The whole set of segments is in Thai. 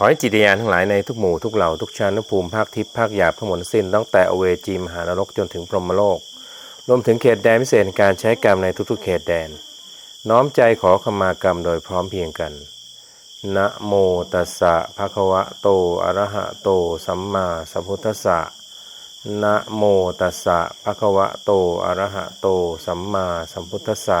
ขอให้จิตญาณทั้งหลายในทุกหมู่ทุกเหล่าทุกชั้นทุกภูมิภาคทิพย์ภาคหยาบทั้งหมดสิ้นตั้งแต่อเวจีมหานรกจนถึงพรหมโลก รวมถึงเขตแดนพิเศษการใช้กรรมในทุกๆ เขตแดน น้อมใจขอขมากรรมโดยพร้อมเพียงกันนะโมตัสสะภะคะวะโตอะระหะโตสัมมาสัมพุทธัสสะนะโมตัสสะภะคะวะโตอะระหะโตสัมมาสัมพุทธัสสะ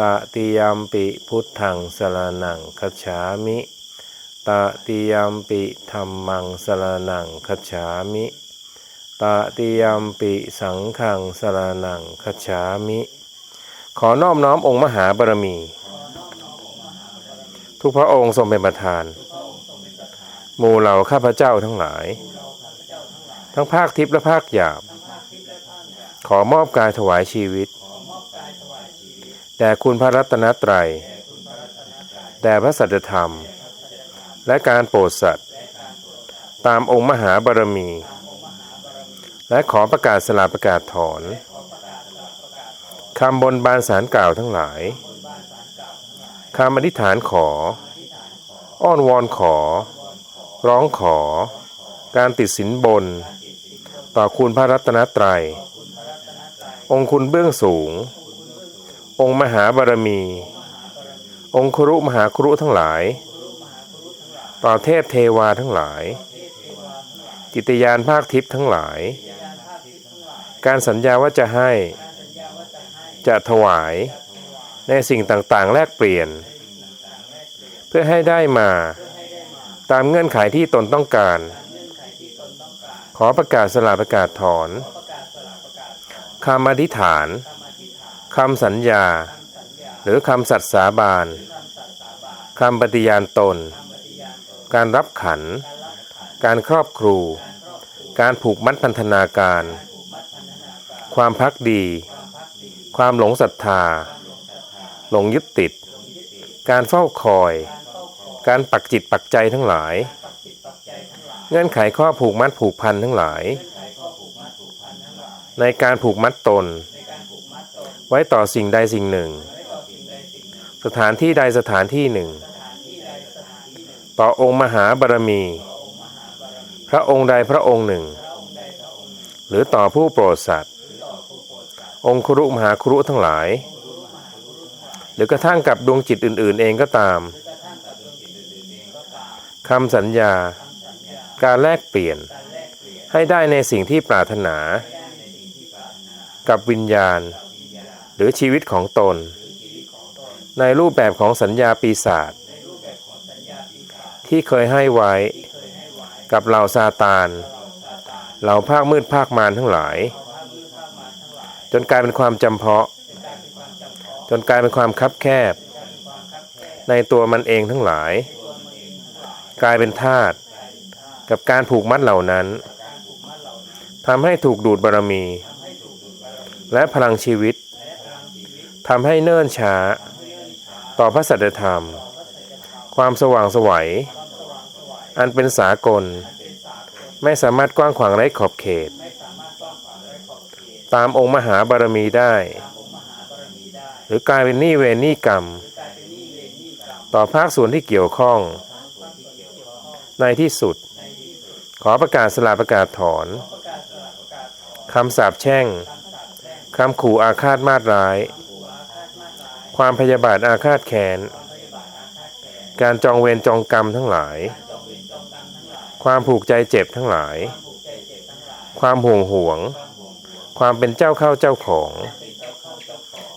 ตติยมปิพุทธังสรนังคัจฉามิตติยมปิธัมมังสรนังคัจฉามิตติยมปิสังฆังสรนังคัจฉามิ ขอนอบน้อมองค์มหาบารมี ทุกพระองค์ทรงเป็นประธาน หมู่เหล่าข้าพเจ้าทั้งหลาย ทั้งภาคทิพย์และภาคหยาบ ขอมอบกายถวายชีวิต แด่คุณพระรัตนตรัย แด่พระสัจธรรม และการโปรดสัตว์ ตามองค์มหาบารมี และขอประกาศสลาประกาศถอนคำบนบานสารกล่าวทั้งหลายคำอธิษฐานขอ อ้อนวอนขอ ร้องขอ การติดสินบน ต่อคุณพระรัตนตรัย องค์คุณเบื้องสูง องค์มหาบารมี องครุมหาครุทั้งหลาย ต่อเทพเทวาทั้งหลาย จิตยานภาคทิพย์ทั้งหลาย การสัญญาว่าจะให้ จะถวาย ในสิ่งต่างๆ แลกเปลี่ยน เพื่อให้ได้มา ตามเงื่อนไขที่ตนต้องการ ขอประกาศสลาประกาศถอนคำอธิษฐาน คำสัญญา หรือคำสัตย์สาบานคำปฏิญาณตน การรับขัน การครอบครู การผูกมัดพันธนาการ ความพักดี ความหลงศรัทธา หลงยึดติด การเฝ้าคอย การปักจิตปักใจทั้งหลาย เงื่อนไขข้อผูกมัดผูกพันทั้งหลาย ในการผูกมัดตน ไว้ต่อสิ่งใดสิ่งหนึ่ง สถานที่ใดสถานที่หนึ่ง ต่อองค์มหาบารมี พระองค์ใดพระองค์หนึ่ง หรือต่อผู้โปรดสัตว์ องค์ครุมหาครุทั้งหลาย หรือกระทั่งกับดวงจิตอื่น ๆ เองก็ตามคำสัญญา การแลกเปลี่ยน ให้ได้ในสิ่งที่ปรารถนา กับวิญญาณ หรือชีวิตของตน ในรูปแบบของสัญญาปีศาจที่เคยให้ไว้ กับเหล่าซาตานเหล่าภาคมืดภาคมารทั้งหลาย จนกลายเป็นความจำเพาะ จนกลายเป็นความคับแคบ ในตัวมันเองทั้งหลาย กลายเป็นทาตุกับการผูกมัดเหล่านั้นทำให้ถูกดูดบารมี และพลังชีวิต ทำให้เนิ่นช้า ต่อพระสัจธรรม ความสว่างสวัย อันเป็นสากล ไม่สามารถกว้างขวางไร้ขอบเขต ตามองค์มหาบารมีได้ หรือกลายเป็นหนี้เวรหนี้กรรม ต่อภาคส่วนที่เกี่ยวข้อง ในที่สุด ขอประกาศสลาประกาศถอนคำสาปแช่ง คำขู่อาฆาตมาตร้าย ความพยาบาทอาฆาตแค้น การจองเวรจองกรรมทั้งหลาย ความผูกใจเจ็บทั้งหลาย ความห่วงห่วง ความเป็นเจ้าเข้าเจ้าของ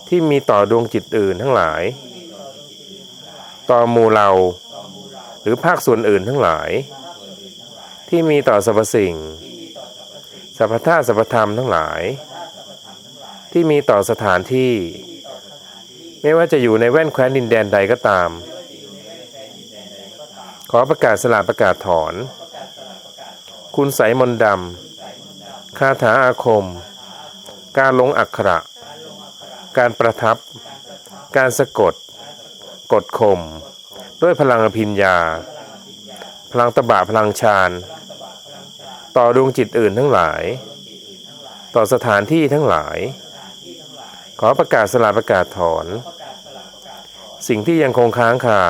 ที่มีต่อดวงจิตอื่นทั้งหลาย ต่อหมู่เรา หรือภาคส่วนอื่นทั้งหลาย ที่มีต่อสรรพสิ่งสรรพธาตุสรรพธรรมทั้งหลาย ที่มีต่อสถานที่ ไม่ว่าจะอยู่ในแว่นแคว้นดินแดนใดก็ตาม ขอประกาศสลาประกาศถอน คุณใสยมนดำคาถาอาคม การลงอักขระ การประทับ การสะกด กดข่มด้วยพลังอภิญญา พลังตบะพลังฌาน ต่อดวงจิตอื่นทั้งหลาย ต่อสถานที่ทั้งหลาย ขอประกาศสลาประกาศถอน สิ่งที่ยังคงค้างคา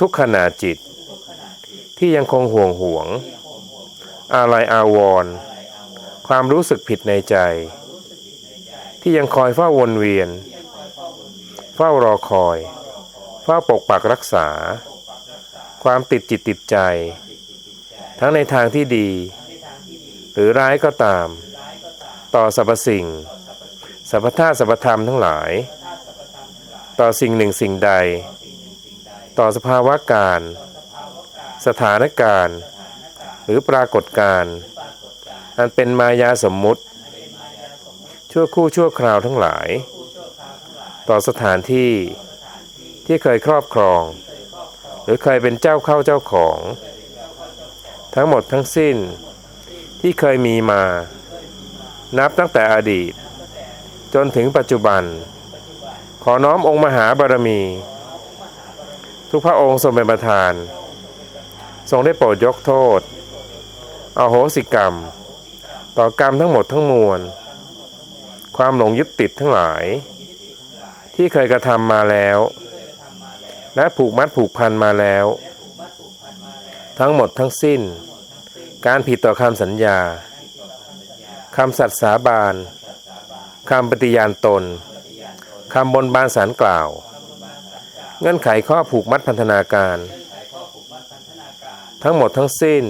ทุกๆขณะจิต ที่ยังคงห่วงห่วงอะไรอาวรณ์ความรู้สึกผิดในใจ ที่ยังคอยเฝ้าวนเวียน เฝ้ารอคอย เฝ้าปกปักรักษา ความติดจิตติดใจ ทั้งในทางที่ดี หรือร้ายก็ตาม ต่อสรรพสิ่ง สรรพธาตุสรรพธรรมทั้งหลาย ต่อสิ่งหนึ่งสิ่งใด ต่อสภาวะการ สถานการณ์ หรือปรากฏการณ์อันเป็นมายาสมมุติ ชั่วคู่ชั่วคราวทั้งหลาย ต่อสถานที่ที่เคยครอบครอง หรือเคยเป็นเจ้าเข้าเจ้าของ ทั้งหมดทั้งสิ้นที่เคยมีมา นับตั้งแต่อดีต จนถึงปัจจุบัน ขอน้อมองค์มหาบารมี ทุกพระองค์ทรงเป็นประธาน ทรงได้โปรดยกโทษอโหสิกรรม ต่อกรรมทั้งหมดทั้งมวล ความหลงยึดติดทั้งหลาย ที่เคยกระทำมาแล้ว และผูกมัดผูกพันมาแล้ว ทั้งหมดทั้งสิ้น การผิดต่อคำสัญญาคำสัตย์สาบาน คำปฏิญาณตนคำบนบานสารกล่าว เงื่อนไขข้อผูกมัดพันธนาการ ทั้งหมดทั้งสิ้น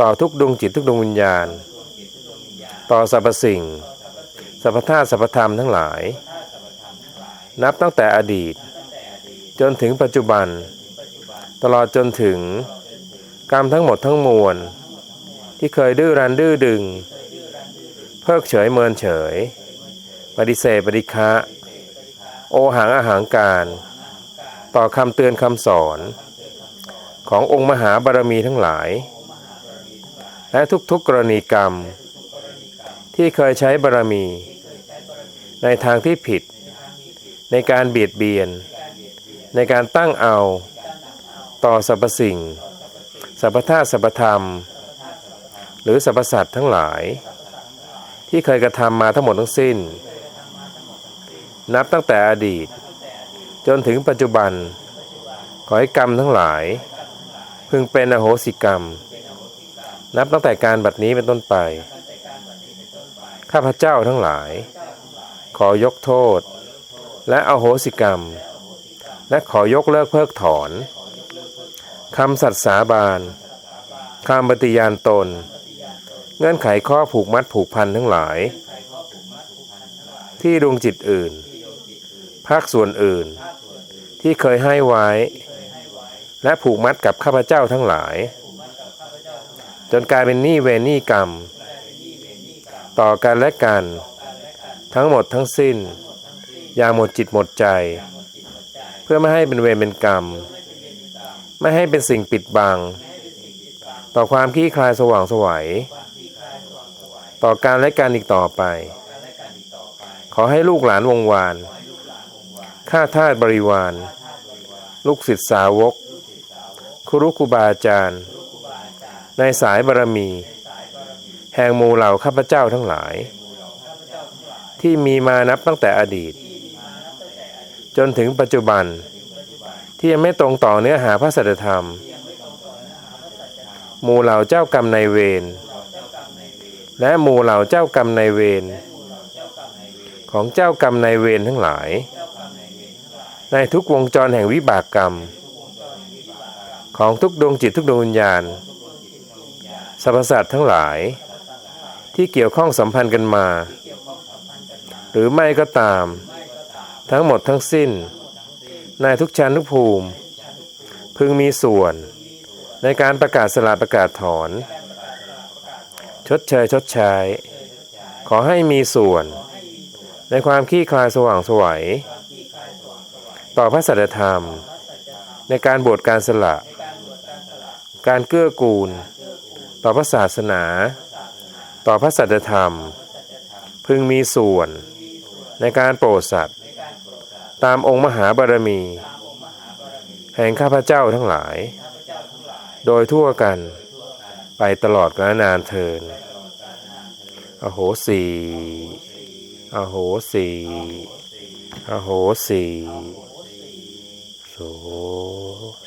ต่อทุกดวงจิตทุกดวงวิญญาณ ต่อสรรพสิ่งสรรพธาตุสรรพธรรมทั้งหลาย นับตั้งแต่อดีต จนถึงปัจจุบัน ตลอดจนถึงกรรมทั้งหมดทั้งมวล ที่เคยดื้อรั้นดื้อดึง เพิกเฉยเมินเฉย ปฏิเสธปฏิฆะโอหังอาหางการ ต่อคำเตือนคำสอน ขององค์มหาบารมีทั้งหลาย และทุกๆกรณีกรรม ที่เคยใช้บารมี ในทางที่ผิด ในการเบียดเบียน ในการตั้งเอา ต่อสรรพสิ่งสรรพธาตุสรรพธรรม หรือสรรพสัตว์ทั้งหลาย ที่เคยกระทำมาทั้งหมดทั้งสิ้น นับตั้งแต่อดีต จนถึงปัจจุบัน ขอให้กรรมทั้งหลาย พึงเป็นอโหสิกรรม นับตั้งแต่การบัดนี้เป็นต้นไป ข้าพเจ้าทั้งหลาย ขอยกโทษ และอโหสิกรรม และขอยกเลิกเพิกถอนคำสัตย์สาบานคำปฏิญาณตน เงื่อนไขข้อผูกมัดผูกพันทั้งหลาย ที่ดวงจิตอื่น คส่วนอื่น ที่เคยให้ไว้ และผูกมัดกับข้าพเจ้าทั้งหลาย จนกลายเป็นหนี้เวรหนี้กรรม ต่อกันและกัน ทั้งหมดทั้งสิ้น อย่างหมดจิตหมดใจ เพื่อไม่ให้เป็นเวรเป็นกรรม ไม่ให้เป็นสิ่งปิดบัง ต่อความขี้คลายสว่างสวัยต่อการและการอีกต่อไป ขอให้ลูกหลานวงวาน ข ข้าทาสบริวาร ลูกศิษย์สาวก ครุครูบาอาจารย์ ในสายบารมี แห่งมูเหล่าข้าพเจ้าทั้งหลาย ที่มีมานับตั้งแต่อดีต จนถึงปัจจุบัน ที่ยังไม่ตรงต่อเนื้อหาพระสัจธรรม มูเหล่าเจ้ากรรมในเวรและหมู่เหล่าเจ้ากรรมนายเวรของเจ้ากรรมนายเวรทั้งหลาย ในทุกวงจรแห่งวิบากกรรม ของทุกดวงจิตทุกดวงวิญญาณสรรพสัตว์ทั้งหลาย ที่เกี่ยวข้องสัมพันธ์กันมา หรือไม่ก็ตาม ทั้งหมดทั้งสิ้น ในทุกชั้นทุกภูมิ พึงมีส่วน ในการประกาศสละประกาศถอน ชดเชยชดใช้ ขอให้มีส่วน ในความขี้คลายสว่างสวัย ต่อพระสัจธรรม ในการบวชการสละ การเกื้อกูล ต่อพระศาสนา ต่อพระสัจธรรม พึงมีส่วน ในการโปรดสัตว์ ตามองค์มหาบารมี แห่งข้าพเจ้าทั้งหลาย โดยทั่วกันไปตลอดกาลนานเทินอโหสีอโหสีอโหสี โส